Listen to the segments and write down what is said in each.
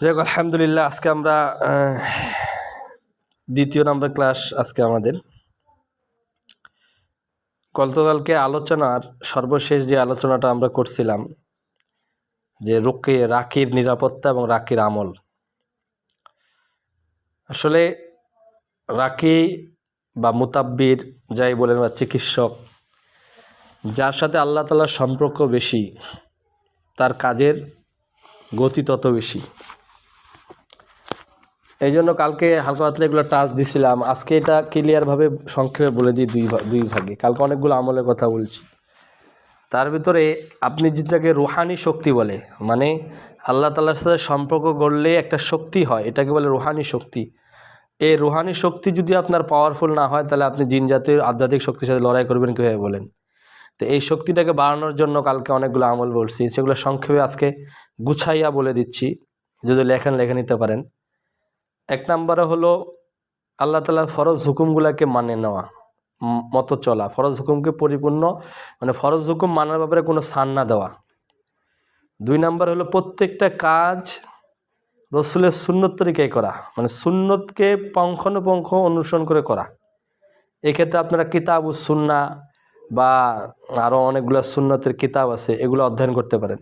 যাই আলহামদুলিল্লাহ, আজকে আমরা দ্বিতীয় নাম্বার ক্লাস আজকে আমাদের। গতকালকে আলোচনার সর্বশেষ যে আলোচনাটা আমরা করছিলাম, যে রুকে রাখির নিরাপত্তা এবং রাখির আমল। আসলে রাকি বা মুতাব্বির যাই বলেন বা চিকিৎসক, যার সাথে আল্লাহ তালার সম্পর্ক বেশি, তার কাজের গতি তত বেশি। এই জন্য কালকে হালকা পাতলা এগুলো টাচ দিছিলাম। আজকে এটা ক্লিয়ারভাবে সংক্ষেপে বলে দিই দুই দুই ভাগে। কালকে অনেকগুলো আমলের কথা বলছি। তার ভিতরে আপনি যেটাকে রুহানি শক্তি বলে মানে আল্লাহ তাল্লার সাথে সম্পর্ক গড়লে একটা শক্তি হয়, এটাকে বলে রুহানি শক্তি। এই রুহানি শক্তি যদি আপনার পাওয়ারফুল না হয়, তাহলে আপনি জিন জাতির আধ্যাত্মিক শক্তির সাথে লড়াই করবেন কীভাবে বলেন? তো এই শক্তিটাকে বাড়ানোর জন্য কালকে অনেকগুলো আমল বলছি। সেগুলো সংক্ষেপে আজকে গুছাইয়া বলে দিচ্ছি। যদি লেখেন, লেখে নিতে পারেন। এক নম্বরে হলো আল্লাহ তালার ফরজ হুকুমগুলোকে মানে নেওয়া মতো চলা। ফরজ হুকুমকে পরিপূর্ণ মানে ফরজ হুকুম মানার ব্যাপারে কোনো সান না দেওয়া। দুই নাম্বার হলো প্রত্যেকটা কাজ রসুলের সুন্নত তরিকায় করা মানে সুন্নতকে পঙ্খানুপঙ্খ অনুসরণ করে করা। এক্ষেত্রে আপনারা কিতাব সুন্না বা আরও অনেকগুলো সুন্নতের কিতাব আছে, এগুলো অধ্যয়ন করতে পারেন।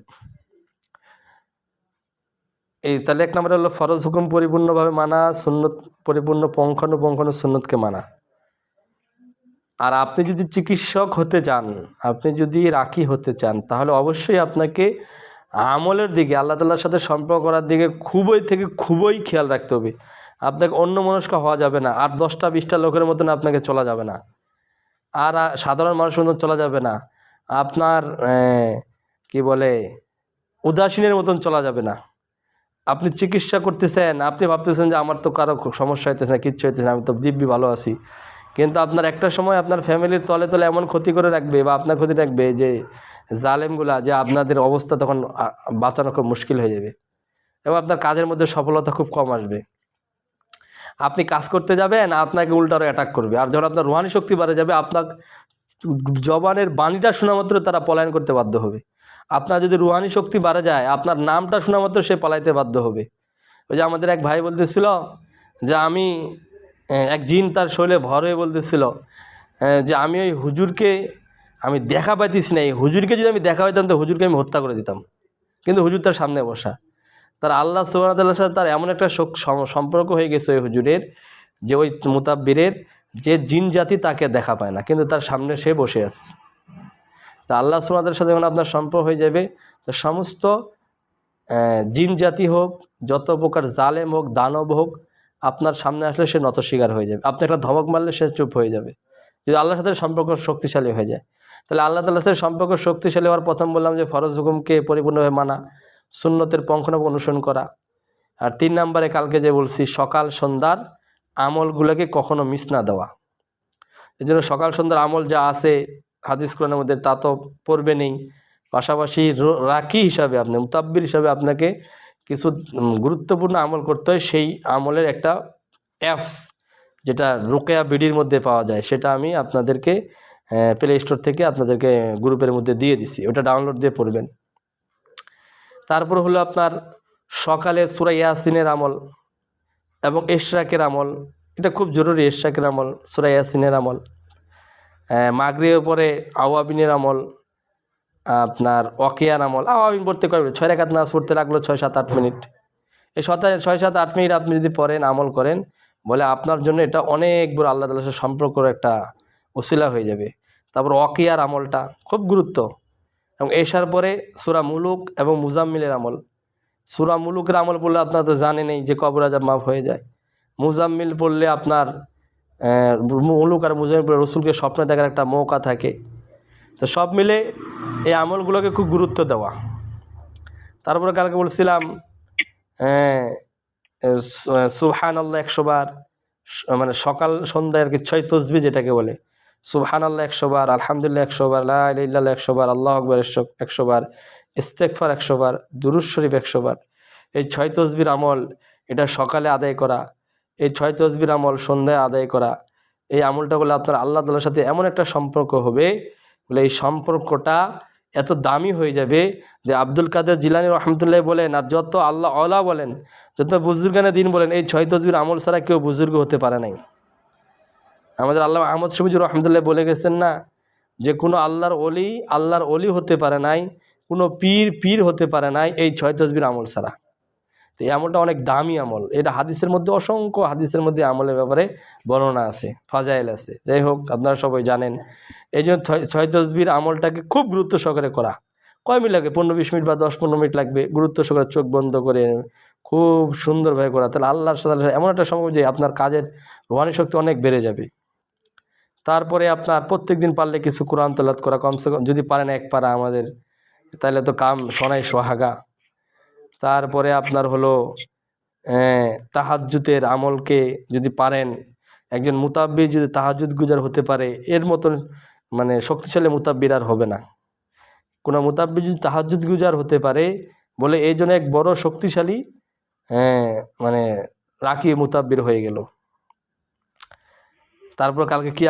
এই তাহলে এক নম্বরে হলো ফরজ হুকুম পরিপূর্ণভাবে মানা, সুন্নত পরিপূর্ণ পঙ্খানুপঙ্খানু সুন্নতকে মানা। আর আপনি যদি চিকিৎসক হতে চান, আপনি যদি রাখি হতে চান, তাহলে অবশ্যই আপনাকে আমলের দিকে, আল্লাহ তাল্লার সাথে সম্পর্ক করার দিকে খুবই থেকে খুবই খেয়াল রাখতে হবে। আপনাকে অন্য মনস্ক হওয়া যাবে না, আর দশটা বিশটা লোকের মতন আপনাকে চলা যাবে না। আর সাধারণ মানুষের মতন চলা যাবে না। আপনার কি বলে, উদাসীনের মতন চলা যাবে না। আপনি চিকিৎসা করতেছেন, আপনি ভাবতেছেন যে আমার তো কারও সমস্যা হইতেছে না, কিচ্ছু হইতেছে না, আমি তো দিব্যি ভালো আছি। কিন্তু আপনার একটা সময় আপনার ফ্যামিলির তলে তলে এমন ক্ষতি করে রাখবে বা আপনার ক্ষতি রাখবে যে জালেমগুলা, যে আপনাদের অবস্থা তখন বাঁচানো খুব মুশকিল হয়ে যাবে এবং আপনার কাজের মধ্যে সফলতা খুব কম আসবে। আপনি কাজ করতে যাবেন, আপনাকে উল্টারও অ্যাটাক করবে। আর যখন আপনার রুহানি শক্তি বাড়ে যাবে, আপনার জবানের বাণীটা শোনা মাত্র তারা পলায়ন করতে বাধ্য হবে। আপনার যদি রুহানি শক্তি বাড়া যায়, আপনার নামটা শোনা মাত্র সে পালাইতে বাধ্য হবে। ওই যে আমাদের এক ভাই বলতেছিল যে আমি এক জিন তার শরীরে ভর হয়ে বলতেছিল যে আমি ওই হুজুরকে, আমি দেখা পাইতেছি না, এই হুজুরকে যদি আমি দেখা পাইতাম, তো হুজুরকে আমি হত্যা করে দিতাম। কিন্তু হুজুর তার সামনে বসা। তার আল্লাহ সুবাহতাল্লার সাথে তার এমন একটা শোক- সম্পর্ক হয়ে গেছে ওই হুজুরের, যে ওই মুতাব্বিরের, যে জিন জাতি তাকে দেখা পায় না, কিন্তু তার সামনে সে বসে আছে। তা আল্লাহ সুবাদের সাথে যখন আপনার সম্পর্ক হয়ে যাবে। তো সমস্ত জিন জাতি হোক, যত প্রকার জালেম হোক, দানব হোক, আপনার সামনে আসলে সে নত শিকার হয়ে যাবে। আপনি একটা ধমক মারলে সে চুপ হয়ে যাবে। যদি আল্লাহর সাথে সম্পর্ক শক্তিশালী হয়ে যায়। তাহলে আল্লাহ তাল্লাহ সাথে সম্পর্ক শক্তিশালী হওয়ার প্রথম বললাম যে ফরজ হুকুমকে পরিপূর্ণভাবে মানা, সুন্নতের পঙ্খনব অনুসরণ করা। আর তিন নম্বরে কালকে যে বলছি, সকাল সন্ধ্যার আমলগুলোকে কখনো মিস না দেওয়া। এই জন্য সকাল সন্ধ্যার আমল যা আছে হাদিস কোরআনের মধ্যে তা তো পড়বে নেই। পাশাপাশি র- রাকি হিসাবে আপনি, মুতাব্বির হিসাবে আপনাকে কিছু গুরুত্বপূর্ণ আমল করতে হয়, সেই আমলের একটা অ্যাপস যেটা রোকেয়া বিডির মধ্যে পাওয়া যায়, সেটা আমি আপনাদেরকে প্লে স্টোর থেকে আপনাদেরকে গ্রুপের মধ্যে দিয়ে দিছি, ওটা ডাউনলোড দিয়ে পড়বেন। তারপর হলো আপনার সকালে সুরা ইয়াসিনের আমল এবং এশরাকের আমল, এটা খুব জরুরি এশরাকের আমল, সুরা ইয়াসিনের আমল। মাগরিবের পরে আওয়াবিনের আমল, আপনার অকেয়ার আমল, আওয়াবিন পড়তে করবে ছয় রেখাত নাচ পড়তে লাগল ছয়, সাত, আট মিনিট। এই সত ছয়, সাত, আট মিনিট আপনি যদি পড়েন, আমল করেন, বলে আপনার জন্য এটা অনেক বড় আল্লাহ তালার সাথে সম্পর্কর একটা ওসিলা হয়ে যাবে। তারপর অকেয়ার আমলটা খুব গুরুত্ব। এবং এসার পরে সুরা মুলুক এবং মুজাম্মিলের আমল। সুরা মুলুকের আমল পড়লে আপনার তো জানেনই যে কবর আজাব মাফ হয়ে যায়। মুজাম্মিল পড়লে আপনার মুলুক আর মুজাম্মিল রসুলকে স্বপ্নে দেখার একটা মৌকা থাকে। তো সব মিলে এই আমলগুলোকে খুব গুরুত্ব দেওয়া। তারপরে কালকে বলছিলাম সুহান আল্লাহ একশোবার মানে সকাল সন্ধ্যায় আর কি ছয় তসবি যেটাকে বলে সুবহান আল্লাহ একশোবার আলহামদুলিল্লাহ একশো বার লাহ একশো আল্লাহ আকবর একশো একশো বার ইস্তেকফার একশো বার দুরুজ শরীফ একশো বার। এই ছয় তসবির আমল এটা সকালে আদায় করা এই ছয় তসবির আমল সন্ধ্যায় আদায় করা, এই আমলটা বলে আপনার আল্লাহ তালার সাথে এমন একটা সম্পর্ক হবে, বলে এই সম্পর্কটা এত দামি হয়ে যাবে যে আব্দুল কাদের জিলানি রহমতুল্লাহ বলেন, আর যত আল্লাহ অলা বলেন, যত বুজুর্গানে দিন বলেন, এই ছয় তসবির আমল ছাড়া কেউ বুজুর্গ হতে পারে নাই। আমাদের আল্লাহ আহমদ শফিজুর রহমতুল্লাহ বলে গেছেন না, যে কোনো আল্লাহর অলি আল্লাহর অলি হতে পারে নাই, কোনো পীর পীর হতে পারে নাই এই ছয় তসবির আমল ছাড়া। তো এই আমলটা অনেক দামি আমল। এটা হাদিসের মধ্যে অসংখ্য হাদিসের মধ্যে আমলের ব্যাপারে বর্ণনা আছে, ফাজাইল আছে। যাই হোক, আপনারা সবাই জানেন। এই জন্য ছয়- তসবির আমলটাকে খুব গুরুত্ব সহকারে করা। কয় মিনিট লাগবে পনেরো বিশ মিনিট বা দশ পনেরো মিনিট লাগবে। গুরুত্ব সহকারে চোখ বন্ধ করে খুব সুন্দরভাবে করা। তাহলে আল্লাহর সাথে এমন একটা সম্ভব যে আপনার কাজের রোহানি শক্তি অনেক বেড়ে যাবে। তারপরে আপনার প্রত্যেক দিন পারলে কিছু কোরআন তলাত করা। কমসে কম যদি পারেন এক পারা আমাদের, তাহলে তো কাম সোনাই সোহাগা। তারপরে আপনার হলো তাহাজ্জুতের আমলকে যদি পারেন, একজন মুতাব্বির যদি তাহাজুদ গুজার হতে পারে, এর মতন মানে শক্তিশালী মুতাব্বির আর হবে না। কোনো মুতাব্বির যদি তাহাজুদ গুজার হতে পারে, বলে এই জন্য এক বড় শক্তিশালী মানে রাখি মুতাব্বির হয়ে গেল। তারপর কালকে কি